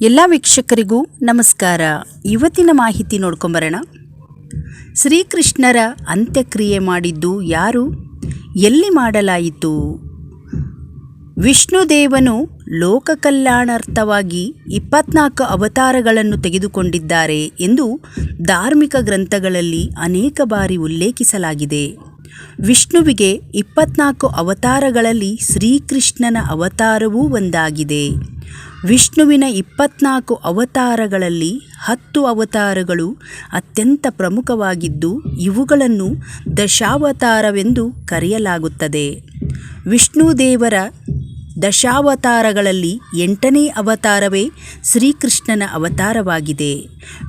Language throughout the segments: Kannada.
ಎಲ್ಲ ವೀಕ್ಷಕರಿಗೂ ನಮಸ್ಕಾರ. ಇವತ್ತಿನ ಮಾಹಿತಿ ನೋಡ್ಕೊಂಬರೋಣ. ಶ್ರೀಕೃಷ್ಣರ ಅಂತ್ಯಕ್ರಿಯೆ ಮಾಡಿದ್ದು ಯಾರು? ಎಲ್ಲಿ ಮಾಡಲಾಯಿತು? ವಿಷ್ಣುದೇವನು ಲೋಕ ಕಲ್ಯಾಣಾರ್ಥವಾಗಿ ಇಪ್ಪತ್ನಾಲ್ಕು ಅವತಾರಗಳನ್ನು ತೆಗೆದುಕೊಂಡಿದ್ದಾರೆ ಎಂದು ಧಾರ್ಮಿಕ ಗ್ರಂಥಗಳಲ್ಲಿ ಅನೇಕ ಬಾರಿ ಉಲ್ಲೇಖಿಸಲಾಗಿದೆ. ವಿಷ್ಣುವಿಗೆ ಇಪ್ಪತ್ನಾಲ್ಕು ಅವತಾರಗಳಲ್ಲಿ ಶ್ರೀಕೃಷ್ಣನ ಅವತಾರವೂ ಒಂದಾಗಿದೆ. ವಿಷ್ಣುವಿನ ಇಪ್ಪತ್ನಾಲ್ಕು ಅವತಾರಗಳಲ್ಲಿ ಹತ್ತು ಅವತಾರಗಳು ಅತ್ಯಂತ ಪ್ರಮುಖವಾಗಿದ್ದು ಇವುಗಳನ್ನು ದಶಾವತಾರವೆಂದು ಕರೆಯಲಾಗುತ್ತದೆ. ವಿಷ್ಣು ದೇವರ ದಶಾವತಾರಗಳಲ್ಲಿ ಎಂಟನೇ ಅವತಾರವೇ ಶ್ರೀಕೃಷ್ಣನ ಅವತಾರವಾಗಿದೆ.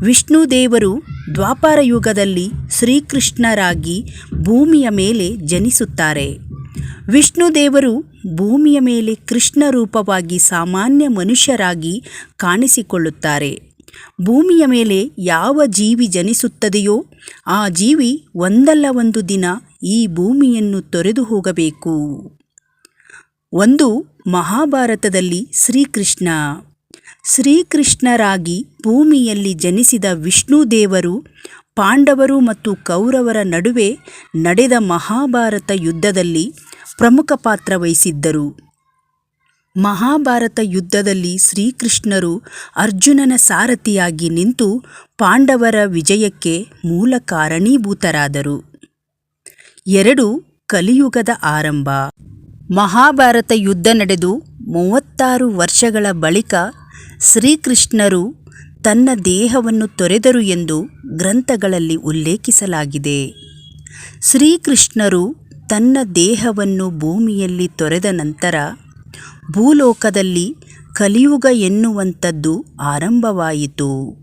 ವಿಷ್ಣು ದೇವರು ದ್ವಾಪರ ಯುಗದಲ್ಲಿ ಶ್ರೀಕೃಷ್ಣರಾಗಿ ಭೂಮಿಯ ಮೇಲೆ ಜನಿಸುತ್ತಾರೆ. ವಿಷ್ಣುದೇವರು ಭೂಮಿಯ ಮೇಲೆ ಕೃಷ್ಣ ರೂಪವಾಗಿ ಸಾಮಾನ್ಯ ಮನುಷ್ಯರಾಗಿ ಕಾಣಿಸಿಕೊಳ್ಳುತ್ತಾರೆ. ಭೂಮಿಯ ಮೇಲೆ ಯಾವ ಜೀವಿ ಜನಿಸುತ್ತದೆಯೋ ಆ ಜೀವಿ ಒಂದಲ್ಲ ಒಂದು ದಿನ ಈ ಭೂಮಿಯನ್ನು ತೊರೆದು ಹೋಗಬೇಕು. ಒಂದು ಮಹಾಭಾರತದಲ್ಲಿ ಶ್ರೀಕೃಷ್ಣ. ಶ್ರೀಕೃಷ್ಣರಾಗಿ ಭೂಮಿಯಲ್ಲಿ ಜನಿಸಿದ ವಿಷ್ಣು ದೇವರು ಪಾಂಡವರು ಮತ್ತು ಕೌರವರ ನಡುವೆ ನಡೆದ ಮಹಾಭಾರತ ಯುದ್ಧದಲ್ಲಿ ಪ್ರಮುಖ ಪಾತ್ರ ವಹಿಸಿದ್ದರು. ಮಹಾಭಾರತ ಯುದ್ಧದಲ್ಲಿ ಶ್ರೀಕೃಷ್ಣರು ಅರ್ಜುನನ ಸಾರಥಿಯಾಗಿ ನಿಂತು ಪಾಂಡವರ ವಿಜಯಕ್ಕೆ ಮೂಲ ಕಾರಣೀಭೂತರಾದರು. ಎರಡು, ಕಲಿಯುಗದ ಆರಂಭ. ಮಹಾಭಾರತ ಯುದ್ಧ ನಡೆದು ಮೂವತ್ತಾರು ವರ್ಷಗಳ ಬಳಿಕ ಶ್ರೀಕೃಷ್ಣರು ತನ್ನ ದೇಹವನ್ನು ತೊರೆದರು ಎಂದು ಗ್ರಂಥಗಳಲ್ಲಿ ಉಲ್ಲೇಖಿಸಲಾಗಿದೆ. ಶ್ರೀಕೃಷ್ಣರು ತನ್ನ ದೇಹವನ್ನು ಭೂಮಿಯಲ್ಲಿ ತೊರೆದ ನಂತರ ಭೂಲೋಕದಲ್ಲಿ ಕಲಿಯುಗ ಎನ್ನುವಂಥದ್ದು ಆರಂಭವಾಯಿತು.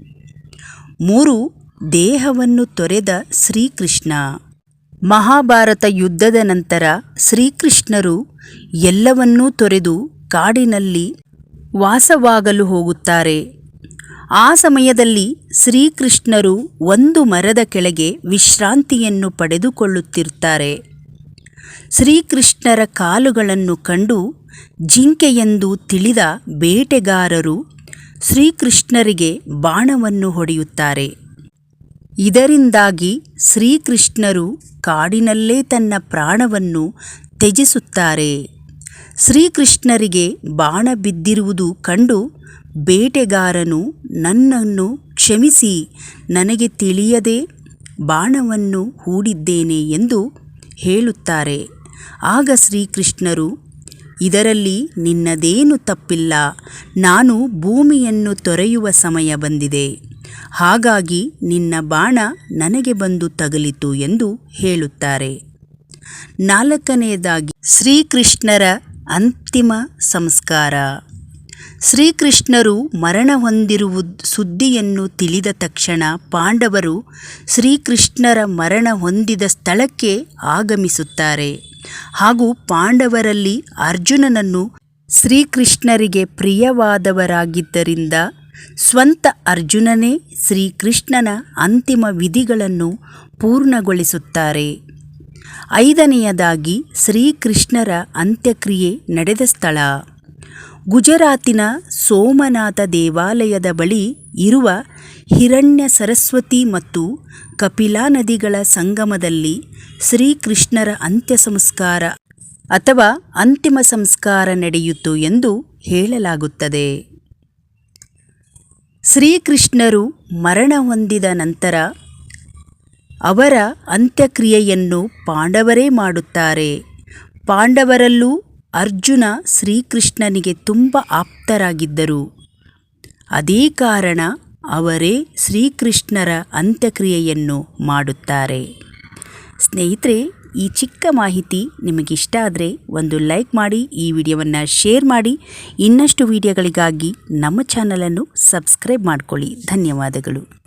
ಮೂರು, ದೇಹವನ್ನು ತೊರೆದ ಶ್ರೀಕೃಷ್ಣ. ಮಹಾಭಾರತ ಯುದ್ಧದ ನಂತರ ಶ್ರೀಕೃಷ್ಣರು ಎಲ್ಲವನ್ನೂ ತೊರೆದು ಕಾಡಿನಲ್ಲಿ ವಾಸವಾಗಲು ಹೋಗುತ್ತಾರೆ. ಆ ಸಮಯದಲ್ಲಿ ಶ್ರೀಕೃಷ್ಣರು ಒಂದು ಮರದ ಕೆಳಗೆ ವಿಶ್ರಾಂತಿಯನ್ನು ಪಡೆದುಕೊಳ್ಳುತ್ತಿರುತ್ತಾರೆ ಶ್ರೀಕೃಷ್ಣರ ಕಾಲುಗಳನ್ನು ಕಂಡು ಜಿಂಕೆಯೆಂದು ತಿಳಿದ ಬೇಟೆಗಾರರು ಶ್ರೀಕೃಷ್ಣರಿಗೆ ಬಾಣವನ್ನು ಹೊಡೆಯುತ್ತಾರೆ. ಇದರಿಂದಾಗಿ ಶ್ರೀಕೃಷ್ಣರು ಕಾಡಿನಲ್ಲೇ ತನ್ನ ಪ್ರಾಣವನ್ನು ತ್ಯಜಿಸುತ್ತಾರೆ. ಶ್ರೀಕೃಷ್ಣರಿಗೆ ಬಾಣ ಬಿದ್ದಿರುವುದು ಕಂಡು ಬೇಟೆಗಾರನು, ನನ್ನನ್ನು ಕ್ಷಮಿಸಿ, ನನಗೆ ತಿಳಿಯದೆ ಬಾಣವನ್ನು ಹೂಡಿದ್ದೇನೆ ಎಂದು ಹೇಳುತ್ತಾರೆ. ಆಗ ಶ್ರೀಕೃಷ್ಣರು, ಇದರಲ್ಲಿ ನಿನ್ನದೇನು ತಪ್ಪಿಲ್ಲ? ನಾನು ಭೂಮಿಯನ್ನು ತೊರೆಯುವ ಸಮಯ ಬಂದಿದೆ. ಹಾಗಾಗಿ ನಿನ್ನ ಬಾಣ ನನಗೆ ಬಂದು ತಗಲಿತು ಎಂದು ಹೇಳುತ್ತಾರೆ. ನಾಲ್ಕನೆಯದಾಗಿ ಶ್ರೀಕೃಷ್ಣರ ಅಂತಿಮ ಸಂಸ್ಕಾರ. ಶ್ರೀಕೃಷ್ಣರು ಮರಣ ಹೊಂದಿರುವ ಸುದ್ದಿಯನ್ನು ತಿಳಿದ ತಕ್ಷಣ ಪಾಂಡವರು ಶ್ರೀಕೃಷ್ಣರ ಮರಣ ಹೊಂದಿದ ಸ್ಥಳಕ್ಕೆ ಆಗಮಿಸುತ್ತಾರೆ. ಹಾಗೂ ಪಾಂಡವರಲ್ಲಿ ಅರ್ಜುನನನ್ನು ಶ್ರೀಕೃಷ್ಣರಿಗೆ ಪ್ರಿಯವಾದವರಾಗಿದ್ದರಿಂದ ಸ್ವಂತ ಅರ್ಜುನನೇ ಶ್ರೀಕೃಷ್ಣನ ಅಂತಿಮ ವಿಧಿಗಳನ್ನು ಪೂರ್ಣಗೊಳಿಸುತ್ತಾರೆ. ಐದನೆಯದಾಗಿ ಶ್ರೀಕೃಷ್ಣರ ಅಂತ್ಯಕ್ರಿಯೆ ನಡೆದ ಸ್ಥಳ. ಗುಜರಾತಿನ ಸೋಮನಾಥ ದೇವಾಲಯದ ಬಳಿ ಇರುವ ಹಿರಣ್ಯ ಸರಸ್ವತಿ ಮತ್ತು ಕಪಿಲಾ ನದಿಗಳ ಸಂಗಮದಲ್ಲಿ ಶ್ರೀಕೃಷ್ಣರ ಅಂತ್ಯ ಸಂಸ್ಕಾರ ಅಥವಾ ಅಂತಿಮ ಸಂಸ್ಕಾರ ನಡೆಯಿತು ಎಂದು ಹೇಳಲಾಗುತ್ತದೆ. ಶ್ರೀಕೃಷ್ಣರು ಮರಣ ಹೊಂದಿದ ನಂತರ ಅವರ ಅಂತ್ಯಕ್ರಿಯೆಯನ್ನು ಪಾಂಡವರೇ ಮಾಡುತ್ತಾರೆ. ಪಾಂಡವರಲ್ಲೂ ಅರ್ಜುನ ಶ್ರೀಕೃಷ್ಣನಿಗೆ ತುಂಬ ಆಪ್ತರಾಗಿದ್ದರು. ಅದೇ ಕಾರಣ ಅವರೇ ಶ್ರೀಕೃಷ್ಣರ ಅಂತ್ಯಕ್ರಿಯೆಯನ್ನು ಮಾಡುತ್ತಾರೆ. ಸ್ನೇಹಿತರೆ, ಈ ಚಿಕ್ಕ ಮಾಹಿತಿ ನಿಮಗಿಷ್ಟ ಆದರೆ ಒಂದು ಲೈಕ್ ಮಾಡಿ, ಈ ವಿಡಿಯೋವನ್ನು ಶೇರ್ ಮಾಡಿ. ಇನ್ನಷ್ಟು ವಿಡಿಯೋಗಳಿಗಾಗಿ ನಮ್ಮ ಚಾನಲನ್ನು ಸಬ್ಸ್ಕ್ರೈಬ್ ಮಾಡಿಕೊಳ್ಳಿ. ಧನ್ಯವಾದಗಳು.